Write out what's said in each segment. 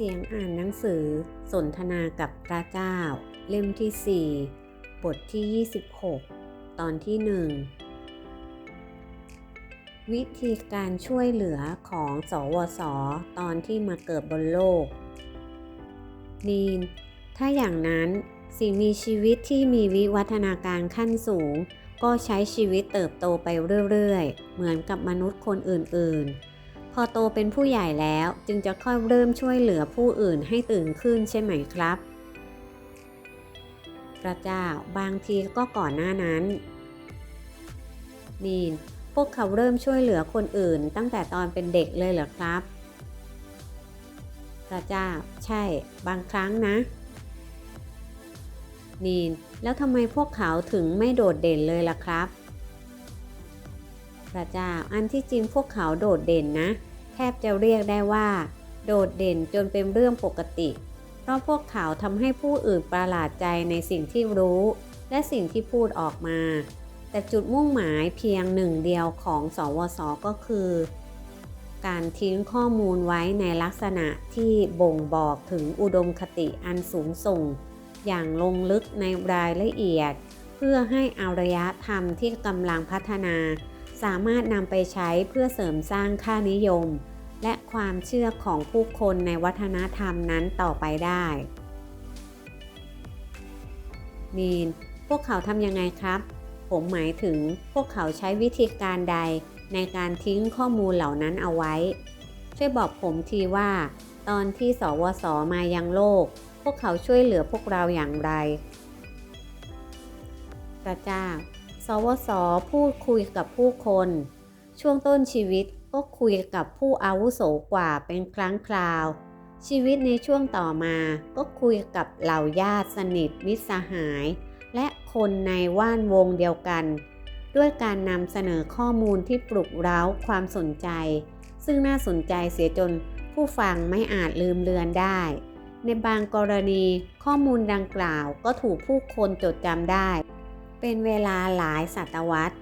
เสียงอ่านหนังสือสนทนากับพระเจ้า เล่มที่ 4 บทที่ 26 ตอนที่ 1 วิธีการช่วยเหลือของสวส ตอนที่มาเกิดบนโลก นีน ถ้าอย่างนั้นสิ่งมีชีวิตที่มีวิวัฒนาการขั้นสูง ก็ใช้ชีวิตเติบโตไปเรื่อยๆ เหมือนกับมนุษย์คนอื่นๆ พอโตเป็นผู้ใหญ่แล้วจึงจะค่อยเริ่มช่วยเหลือผู้อื่นให้ตื่นขึ้นใช่ไหมครับ พระเจ้าบางทีก็ก่อนหน้านั้น นีนพวกเขาเริ่มช่วยเหลือคนอื่นตั้งแต่ตอนเป็นเด็กเลยเหรอครับ พระเจ้า ใช่ บางครั้งนะ นีนแล้วทำไมพวกเขาถึงไม่โดดเด่นเลยล่ะครับ พระเจ้า อันที่จริงพวกเขาโดดเด่นนะ แทบจะเรียกได้ว่า โดดเด่นจนเป็นเรื่องปกติ เพราะพวกเขาทำให้ผู้อื่นประหลาดใจในสิ่งที่รู้ และสิ่งที่พูดออกมา แต่จุดมุ่งหมายเพียงหนึ่งเดียวของสวสก็คือ การทิ้งข้อมูลไว้ในลักษณะที่บ่งบอกถึงอุดมคติอันสูงส่ง อย่างลงลึกในรายละเอียด เพื่อให้อารยธรรมที่กำลังพัฒนา สามารถนำไปใช้เพื่อเสริมสร้างค่านิยม และความเชื่อของผู้คนในวัฒนธรรมนั้นต่อไปได้มีนพวกเขาทำยังไงครับ ผมหมายถึงพวกเขาใช้วิธีการใดในการทิ้งข้อมูลเหล่านั้นเอาไว้ ช่วยบอกผมทีว่า ตอนที่สวสมายังโลก พวกเขาช่วยเหลือพวกเราอย่างไรพระเจ้า สวสพูดคุยกับผู้คน ช่วงต้นชีวิตก็คุยกับผู้อาวุโสกว่าเป็นครั้งคราว ชีวิตในช่วงต่อมาก็คุยกับเหล่าญาติสนิทมิตรสหาย และคนในว่านวงเดียวกัน ด้วยการนำเสนอข้อมูลที่ปลุกเร้าความสนใจ ซึ่งน่าสนใจเสียจนผู้ฟังไม่อาจลืมเลือนได้ในบางกรณีข้อมูลดังกล่าวก็ถูกผู้คนจดจำได้ เป็นเวลาหลายศตวรรษ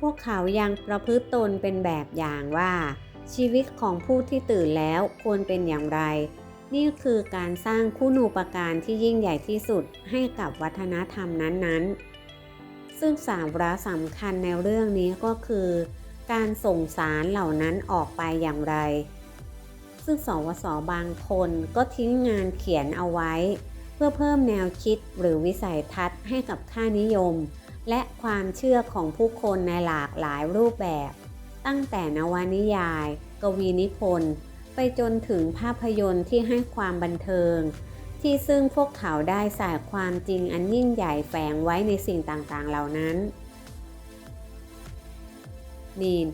พวกเขายังประพฤติตนเป็นแบบอย่างว่า ชีวิตของผู้ที่ตื่นแล้วควรเป็นอย่างไร นี่คือการสร้างคุณูปการที่ยิ่งใหญ่ที่สุดให้กับวัฒนธรรมนั้นๆ ซึ่งสาระสำคัญในเรื่องนี้ก็คือ การส่งสารเหล่านั้นออกไปอย่างไร ซึ่งสวสบางคนก็ทิ้งงานเขียนเอาไว้ พื่อเพิ่มแนวคิดหรือวิสัยทัศน์ให้กับค่านิยม และความเชื่อของผู้คนในหลากหลายรูปแบบ ตั้งแต่นวนิยาย กวีนิพนธ์ไปจนถึงภาพยนตร์ที่ให้ความบันเทิง ที่ซึ่งพวกเขาได้ใส่ความจริงอันยิ่งใหญ่แฝงไว้ในสิ่งต่างๆ เหล่านั้นมีน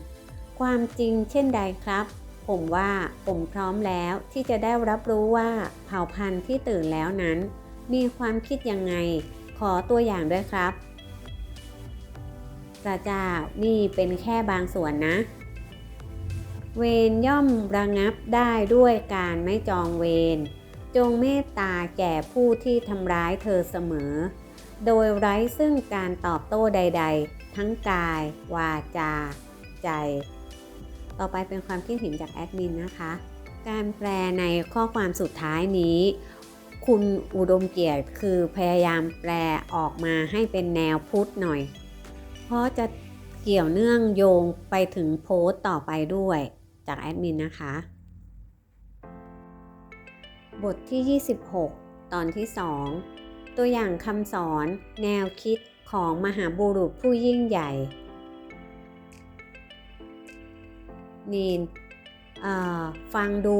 ความจริงเช่นใดครับ ผมว่าผมพร้อมแล้วที่จะได้รับรู้ว่าเผ่าพันธุ์ที่ตื่นแล้วนั้น มีความคิดยังไง ขอตัวอย่างด้วยครับพระเจ้านี่เป็นแค่บางส่วนนะ เวรย่อมระงับได้ด้วยการไม่จองเวรจงเมตตาแก่ผู้ที่ทำร้ายเธอเสมอ โดยไร้ซึ่งการตอบโต้ใด ๆ ทั้งกาย วาจา ใจ ต่อไปเป็นความคิดเห็นจากแอดมินนะคะ การแปลในข้อความสุดท้ายนี้ คุณอุดมเกียรติคือพยายามแปลออกมาให้เป็นแนวพุทธหน่อย เพราะจะเกี่ยวเนื่องโยงไปถึงโพสต์ต่อไปด้วยจากแอดมินนะคะ บทที่ 26 ตอนที่ 2 ตัวอย่างคำสอนแนวคิดของมหาบุรุษผู้ยิ่งใหญ่ นีนฟังดู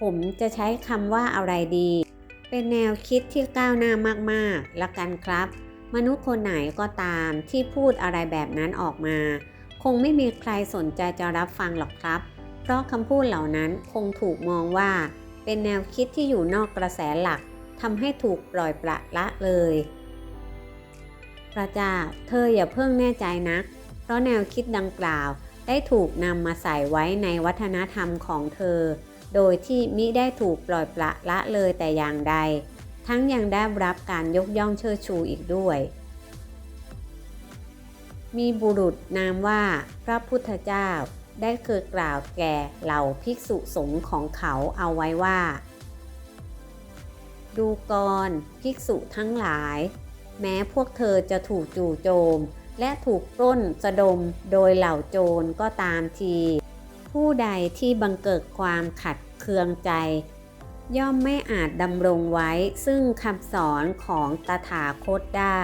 ผมจะใช้คำว่าอะไรดี เป็นแนวคิดที่ก้าวหน้ามากๆละกันครับ มนุษย์คนไหนก็ตามที่พูดอะไรแบบนั้นออกมา คงไม่มีใครสนใจจะรับฟังหรอกครับ เพราะคำพูดเหล่านั้นคงถูกมองว่า เป็นแนวคิดที่อยู่นอกกระแสหลักทำให้ถูกปล่อยปละละเลย พระเจ้าเธออย่าเพิ่งแน่ใจนัก เพราะแนวคิดดังกล่าว ได้ถูกนำมาใส่ไว้ในวัฒนธรรมของเธอ โดยที่มิได้ถูกปล่อยปละละเลยแต่อย่างใด ทั้งยังได้รับการยกย่องเชิดชูอีกด้วย มีบุรุษนามว่าพระพุทธเจ้าได้เคยกล่าวแก่เหล่าภิกษุสงฆ์ของเขาเอาไว้ว่า ดูกรภิกษุทั้งหลาย แม้พวกเธอจะถูกจู่โจม และถูกปล้นสะดมโดยเหล่าโจรก็ตามที ผู้ใดที่บังเกิดความขัดเคืองใจ ย่อมไม่อาจดำรงไว้ซึ่งคำสอนของตถาคตได้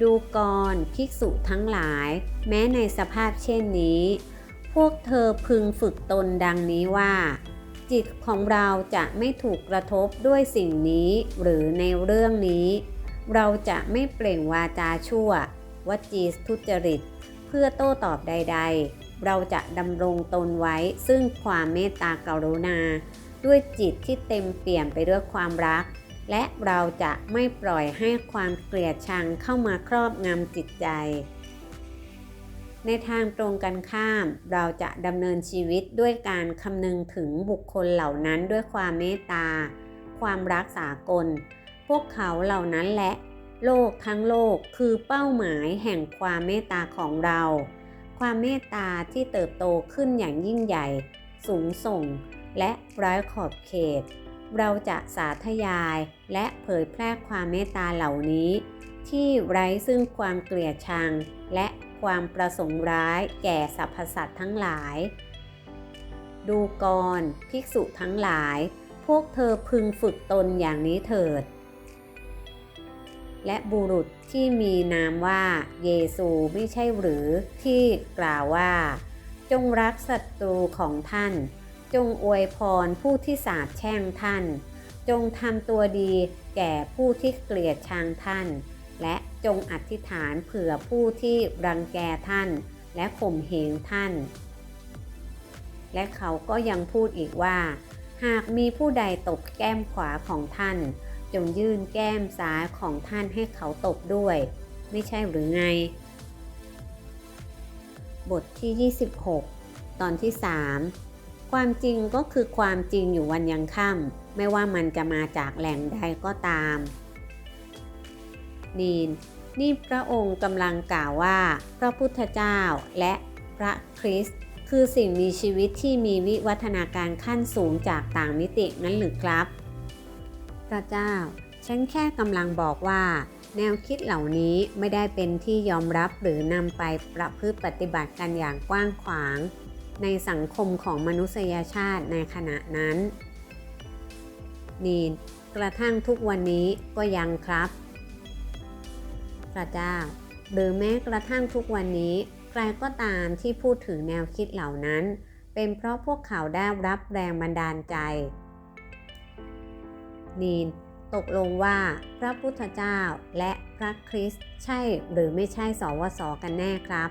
ดูกรภิกษุทั้งหลาย แม้ในสภาพเช่นนี้ พวกเธอพึงฝึกตนดังนี้ว่า จิตของเราจะไม่ถูกกระทบด้วยสิ่งนี้หรือในเรื่องนี้ เราจะไม่เปล่งวาจาชั่ว วจีทุจริต เพื่อโต้ตอบใด ๆ เราจะดำรงตนไว้ซึ่งความเมตตากรุณา ด้วยจิตที่เต็มเปี่ยมไปด้วยความรัก และเราจะไม่ปล่อยให้ความเกลียดชังเข้ามาครอบงำจิตใจ ในทางตรงกันข้าม เราจะดำเนินชีวิตด้วยการคำนึงถึงบุคคลเหล่านั้นด้วยความเมตตา ความรักสากล พวกเขาเหล่านั้นและ โลกทั้งโลกคือเป้าหมายแห่งความเมตตาของเรา ความเมตตาที่เติบโตขึ้นอย่างยิ่งใหญ่ สูงส่ง และไร้ขอบเขต เราจะสาธยายและเผยแพร่ความเมตตาเหล่านี้ ที่ไร้ซึ่งความเกลียดชัง และความประสงค์ร้ายแก่สรรพสัตว์ทั้งหลาย ดูกร ภิกษุทั้งหลาย พวกเธอพึงฝึกตนอย่างนี้เถิด และบุรุษที่มีนามว่าเยซูไม่ใช่หรือที่กล่าวว่า จงรักศัตรูของท่าน จงอวยพรผู้ที่สาบแช่งท่าน จงทำตัวดีแก่ผู้ที่เกลียดชังท่าน และจงอธิษฐานเผื่อผู้ที่รังแกท่าน และข่มเหงท่าน และเขาก็ยังพูดอีกว่า หากมีผู้ใดตบแก้มขวาของท่าน จงยื่นแก้มซ้ายของท่านให้เขาตบด้วย ไม่ใช่หรือไง บทที่ 26 ตอนที่ 3 ความจริงก็คือความจริงอยู่วันยังค่ำไม่ว่ามันจะมาจากแหล่งใดก็ตาม นีนนี่พระองค์กำลังกล่าวว่า พระพุทธเจ้าและพระคริสต์คือสิ่งมีชีวิตที่มีวิวัฒนาการขั้นสูงจากต่างมิตินั้นหรือครับ พระเจ้า ฉันแค่กำลังบอกว่า แนวคิดเหล่านี้ไม่ได้เป็นที่ยอมรับหรือนำไปประพฤติปฏิบัติกันอย่างกว้างขวาง ในสังคมของมนุษยชาติในขณะนั้น นีนกระทั่งทุกวันนี้ก็ยังครับ พระเจ้า หรือแม้กระทั่งทุกวันนี้ใครก็ตามที่พูดถึงแนวคิดเหล่านั้น เป็นเพราะพวกเขาได้รับแรงบันดาลใจ นีน ตกลงว่าพระพุทธเจ้าและพระคริสต์ใช่หรือไม่ใช่สวสกันแน่ครับ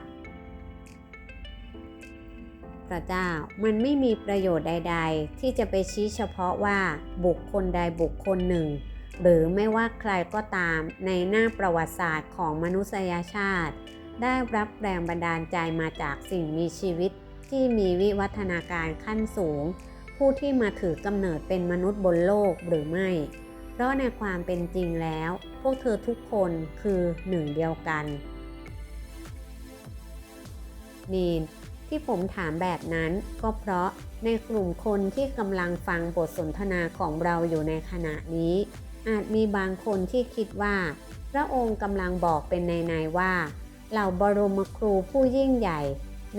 พระเจ้ามันไม่มีประโยชน์ใด ๆ ที่จะไปชี้เฉพาะว่าบุคคลใดบุคคลหนึ่ง หรือไม่ว่าใครก็ตามในหน้าประวัติศาสตร์ของมนุษยชาติ ได้รับแรงบันดาลใจมาจากสิ่งมีชีวิตที่มีวิวัฒนาการขั้นสูง ผู้ที่มาถือกำเนิดเป็นมนุษย์บนโลกหรือไม่ เพราะในความเป็นจริงแล้ว พวกเธอทุกคนคือหนึ่งเดียวกัน นีนที่ผมถามแบบนั้นก็เพราะในกลุ่มคนที่กำลังฟังบทสนทนาของเราอยู่ในขณะนี้ อาจมีบางคนที่คิดว่า พระองค์กำลังบอกเป็นในในๆว่า เหล่าบรมครูผู้ยิ่งใหญ่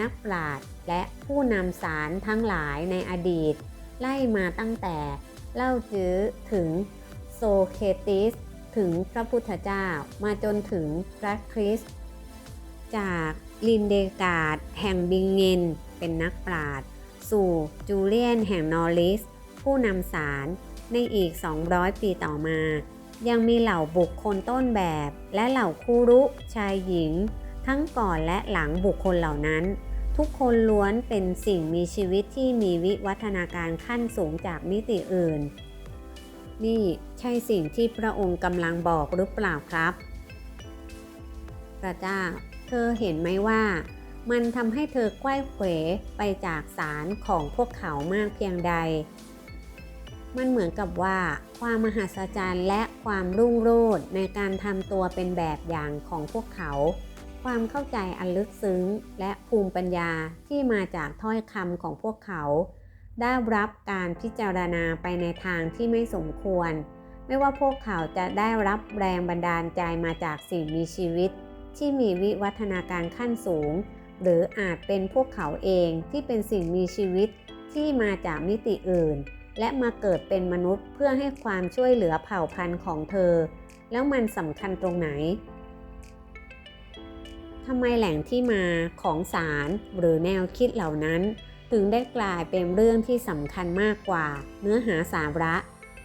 นักปราชญ์และผู้นำสารทั้งหลายในอดีต ไล่มาตั้งแต่เล่าจื้อถึงโซเคติส ถึงพระพุทธเจ้ามาจนถึงพระคริสต์จากลินเดกาดแห่งบิงเงนเป็นนักปราชญ์สู่จูเลียนแห่งนอริส ผู้นำสารในอีก 200 ปีต่อมา ยังมีเหล่าบุคคลต้นแบบ และเหล่าคู่รุชายหญิง ทั้งก่อนและหลังบุคคลเหล่านั้น ทุกคนล้วนเป็นสิ่งมีชีวิตที่มีวิวัฒนาการขั้นสูงจากมิติอื่น นี่ใช่สิ่งที่พระองค์กำลังบอกหรือเปล่าครับ พระเจ้า เธอเห็นไหมว่า มันทำให้เธอไขว้เขวไปจากสารของพวกเขามากเพียงใด มันเหมือนกับว่า ความมหัศจรรย์และความรุ่งโรจน์ในการทำตัวเป็นแบบอย่างของพวกเขา ความเข้าใจอันลึกซึ้ง และภูมิปัญญาที่มาจากถ้อยคำของพวกเขา ได้รับการพิจารณาไปในทางที่ไม่สมควร ไม่ว่าพวกเขาจะได้รับแรงบันดาลใจมาจากสิ่งมีชีวิต ที่มีวิวัฒนาการขั้นสูง หรืออาจเป็นพวกเขาเองที่เป็นสิ่งมีชีวิตที่มาจากมิติอื่น และมาเกิดเป็นมนุษย์เพื่อให้ความช่วยเหลือเผ่าพันธุ์ของเธอ แล้วมันสำคัญตรงไหน ทำไมแหล่งที่มาของสารหรือแนวคิดเหล่านั้น ถึงได้กลายเป็นเรื่องที่สำคัญมากกว่า เนื้อหาสาระ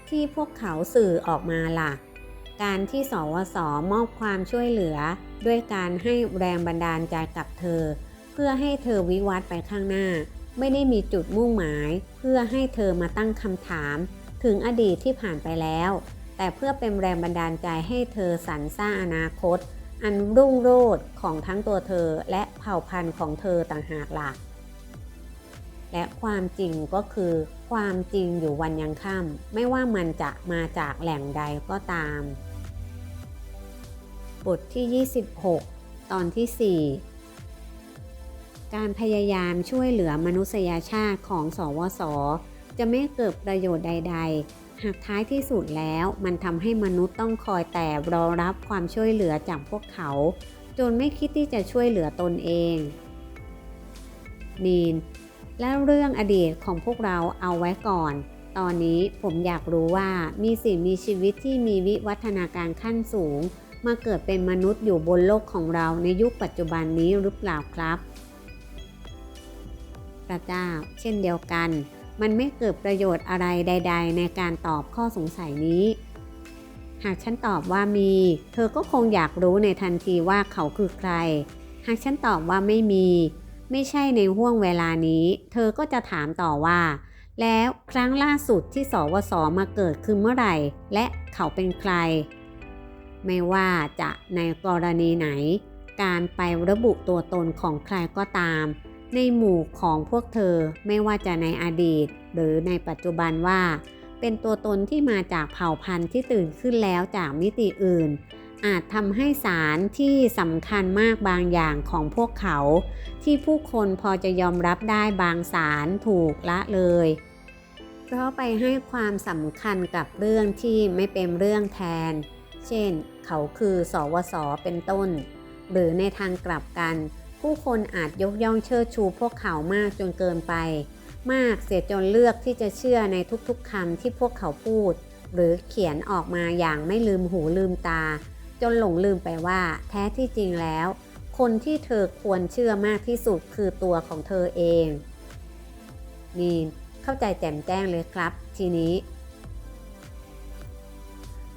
ที่พวกเขาสื่อออกมาล่ะ การที่สวสมอบความช่วยเหลือ ด้วยการให้แรงบันดาลใจกับเธอ เพื่อให้เธอวิวัฒน์ไปข้างหน้า ไม่ได้มีจุดมุ่งหมาย เพื่อให้เธอมาตั้งคำถาม ถึงอดีตที่ผ่านไปแล้ว แต่เพื่อเป็นแรงบันดาลใจให้เธอสรรสร้างอนาคต อันรุ่งโรจน์ของทั้งตัวเธอและเผ่าพันธุ์ของเธอต่างหากล่ะและความจริงก็คือความจริงอยู่วันยังค่ำไม่ว่ามันจะมาจากแหล่งใดก็ตาม บทที่ 26 ตอนที่ 4 การพยายามช่วยเหลือมนุษยชาติของสวสจะไม่เกิดประโยชน์ใด ๆ หากท้ายที่สุดแล้วมันทำให้มนุษย์ต้องคอยแต่รอรับความช่วยเหลือจากพวกเขา จนไม่คิดที่จะช่วยเหลือตนเอง นีน และเรื่องอดีตของพวกเราเอาไว้ก่อน ตอนนี้ผมอยากรู้ว่ามีสิ่งมีชีวิตที่มีวิวัฒนาการขั้นสูง มาเกิดเป็นมนุษย์อยู่บนโลกของเราในยุคปัจจุบันนี้หรือเปล่าครับ พระเจ้า เช่นเดียวกัน มันไม่เกิดประโยชน์อะไรใด ๆ ในการตอบข้อสงสัยนี้ หากฉันตอบว่ามี เธอก็คงอยากรู้ในทันทีว่าเขาคือใคร หากฉันตอบว่าไม่มี ไม่ใช่ในห่วงเวลานี้ เธอก็จะถามต่อว่า แล้วครั้งล่าสุดที่สวสมาเกิดคือเมื่อไหร่ และเขาเป็นใคร ไม่ว่าจะในกรณีไหน การไประบุตัวตนของใครก็ตาม ในหมู่ของพวกเธอไม่ว่าจะในอดีต หรือในปัจจุบันว่า เป็นตัวตนที่มาจากเผ่าพันธุ์ที่ตื่นขึ้นแล้วจากมิติอื่น อาจทำให้สารที่สำคัญมากบางอย่างของพวกเขา ที่ผู้คนพอจะยอมรับได้บางสารถูกละเลย เพราะไปให้ความสำคัญกับเรื่องที่ไม่เป็นเรื่องแทน เช่น เขาคือสวสเป็นต้น หรือในทางกลับกัน ผู้คนอาจยกย่องเชิดชูพวกเขามากจนเกินไป มากเสียจนเลือกที่จะเชื่อในทุกๆคำที่พวกเขาพูด หรือเขียนออกมาอย่างไม่ลืมหูลืมตา จนหลงลืมไปว่า แท้ที่จริงแล้ว คนที่เธอควรเชื่อมากที่สุดคือตัวของเธอเองนีนเข้าใจแจ่มแจ้งเลยครับ ทีนี้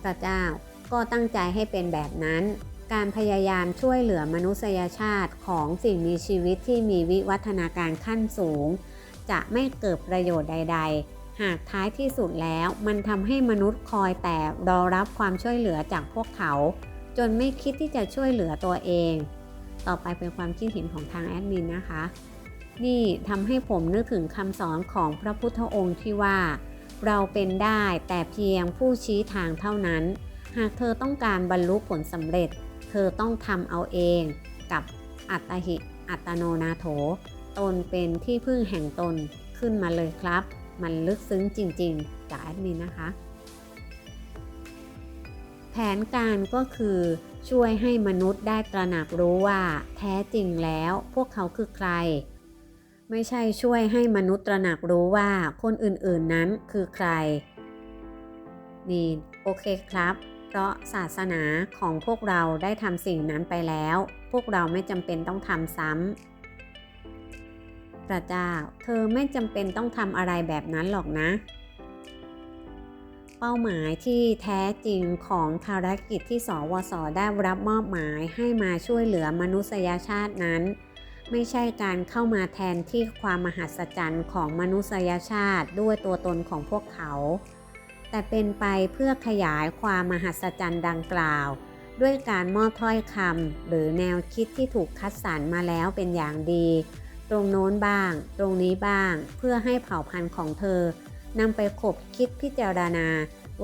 พระเจ้าก็ตั้งใจให้เป็นแบบนั้น การพยายามช่วยเหลือมนุษยชาติของสิ่งมีชีวิตที่มีวิวัฒนาการขั้นสูง จะไม่เกิดประโยชน์ใด ๆ หากท้ายที่สุดแล้วมันทำให้มนุษย์คอยแต่รอรับความช่วยเหลือจากพวกเขา จนไม่คิดที่จะช่วยเหลือตัวเอง ต่อไปเป็นความคิดเห็นของทางแอดมินนะคะ นี่ทำให้ผมนึกถึงคำสอนของพระพุทธองค์ที่ว่า เราเป็นได้แต่เพียงผู้ชี้ทางเท่านั้น หากเธอต้องการบรรลุผลสำเร็จ อต้องทำเอาเองกับอัตหิอัตโนนาโถ ตนเป็นที่พึ่งแห่งตนขึ้นมาเลยครับ มันลึกซึ้งจริงๆ จากแอดมินนะคะ แผนการก็คือช่วยให้มนุษย์ได้ตระหนักรู้ว่าแท้จริงแล้วพวกเขาคือใคร ไม่ใช่ช่วยให้มนุษย์ตระหนักรู้ว่าคนอื่นๆนั้นคือใคร นี่ โอเคครับ ราะศาสนาของพวกเราได้ทำสิ่งนั้นไปแล้ว พวกเราไม่จำเป็นต้องทำซ้ำพระเจ้า เธอไม่จำเป็นต้องทำอะไรแบบนั้นหรอกนะ เป้าหมายที่แท้จริงของภารกิจที่สวสได้รับมอบหมายให้มาช่วยเหลือมนุษยชาตินั้น ไม่ใช่การเข้ามาแทนที่ความมหัศจรรย์ของมนุษยชาติด้วยตัวตนของพวกเขา แต่เป็นไปเพื่อขยายความมหัศจรรย์ดังกล่าว ด้วยการมอบถ้อยคำหรือแนวคิดที่ถูกคัดสรรมาแล้วเป็นอย่างดี ตรงโน้นบ้าง ตรงนี้บ้าง เพื่อให้เผ่าพันธุ์ของเธอนำไปขบคิดพิจารณา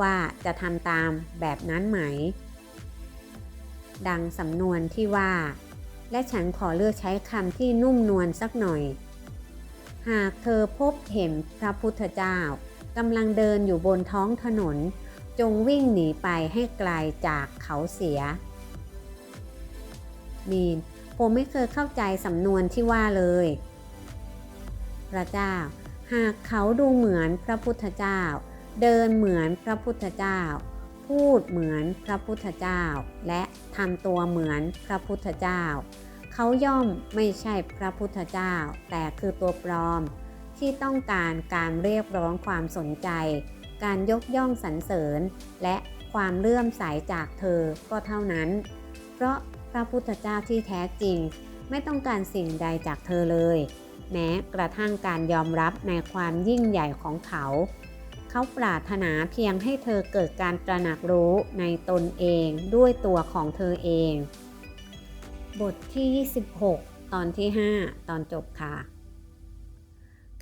ว่าจะทำตามแบบนั้นไหม ดังสำนวนที่ว่า และฉันขอเลือกใช้คำที่นุ่มนวลสักหน่อย หากเธอพบเห็นพระพุทธเจ้า กำลังเดินอยู่บนท้องถนน จงวิ่งหนีไปให้ไกลจากเขาเสีย มีน ผมไม่เคยเข้าใจสำนวนที่ว่าเลย พระเจ้า หากเขาดูเหมือนพระพุทธเจ้า เดินเหมือนพระพุทธเจ้า พูดเหมือนพระพุทธเจ้า และทำตัวเหมือนพระพุทธเจ้า เขาย่อมไม่ใช่พระพุทธเจ้า แต่คือตัวปลอม ที่ต้องการการเรียกร้องความสนใจ การยกย่องสรรเสริญ และความเลื่อมใสจากเธอก็เท่านั้น เพราะพระพุทธเจ้าที่แท้จริง ไม่ต้องการสิ่งใดจากเธอเลย แม้กระทั่งการยอมรับในความยิ่งใหญ่ของเขา เขาปรารถนาเพียงให้เธอเกิดการตระหนักรู้ในตนเองด้วยตัวของเธอเอง บทที่ 26 ตอนที่ 5 ตอนจบค่ะ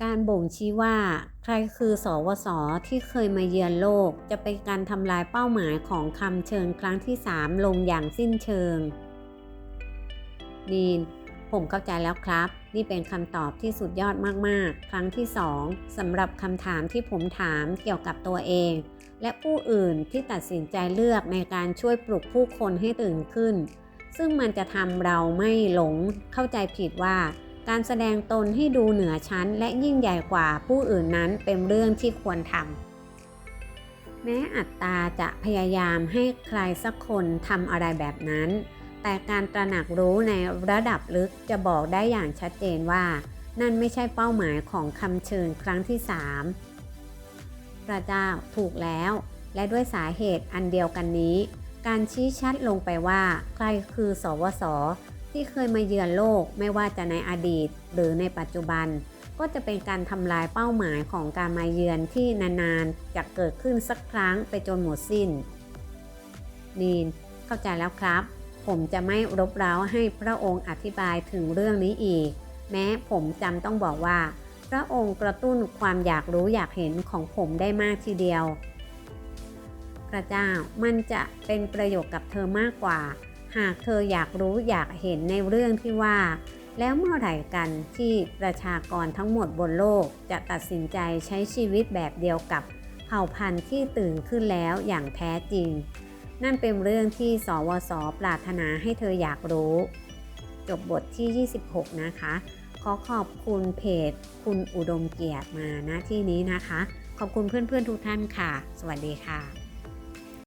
การบ่งชี้ว่า ใครคือสวสที่เคยมาเยือนโลก จะเป็นการทำลายเป้าหมายของคำเชิญครั้งที่ 3 ลงอย่างสิ้นเชิงนีนผมเข้าใจแล้วครับ นี่เป็นคำตอบที่สุดยอดมากๆ ครั้งที่ 2สำหรับคำถามที่ผมถามเกี่ยวกับตัวเอง และผู้อื่นที่ตัดสินใจเลือกในการช่วยปลุกผู้คนให้ตื่นขึ้น ซึ่งมันจะทำเราไม่หลงเข้าใจผิดว่า การแสดงตนให้ดูเหนือชั้นและยิ่งใหญ่กว่าผู้อื่นนั้นเป็นเรื่องที่ควรทำแม้อัตตาจะพยายามให้ใครสักคนทำอะไรแบบนั้น แต่การตระหนักรู้ในระดับลึกจะบอกได้อย่างชัดเจนว่า นั่นไม่ใช่เป้าหมายของคำเชิญครั้งที่3พระเจ้าถูกแล้ว และด้วยสาเหตุอันเดียวกันนี้ การชี้ชัดลงไปว่า ใครคือสวส ที่เคยมาเยือนโลกไม่ว่าจะในอดีตหรือในปัจจุบัน ก็จะเป็นการทำลายเป้าหมายของการมาเยือนที่นานๆจะเกิดขึ้นสักครั้งไปจนหมดสิ้น นีนเข้าใจแล้วครับ ผมจะไม่รบเร้าให้พระองค์อธิบายถึงเรื่องนี้อีก แม้ผมจำต้องบอกว่า พระองค์กระตุ้นความอยากรู้อยากเห็นของผมได้มากทีเดียว พระเจ้ามันจะเป็นประโยชน์กับเธอมากกว่า หากเธออยากรู้อยากเห็นในเรื่องที่ว่า แล้วเมื่อไหร่กันที่ประชากรทั้งหมดบนโลกจะตัดสินใจใช้ชีวิตแบบเดียวกับเผ่าพันธุ์ที่ตื่นขึ้นแล้วอย่างแท้จริง นั่นเป็นเรื่องที่สวสปรารถนาให้เธออยากรู้ จบบทที่ 26 นะคะ ขอขอบคุณเพจ คุณอุดมเกียรติมาณที่นี้นะคะ ขอบคุณเพื่อนๆทุกท่านค่ะ สวัสดีค่ะ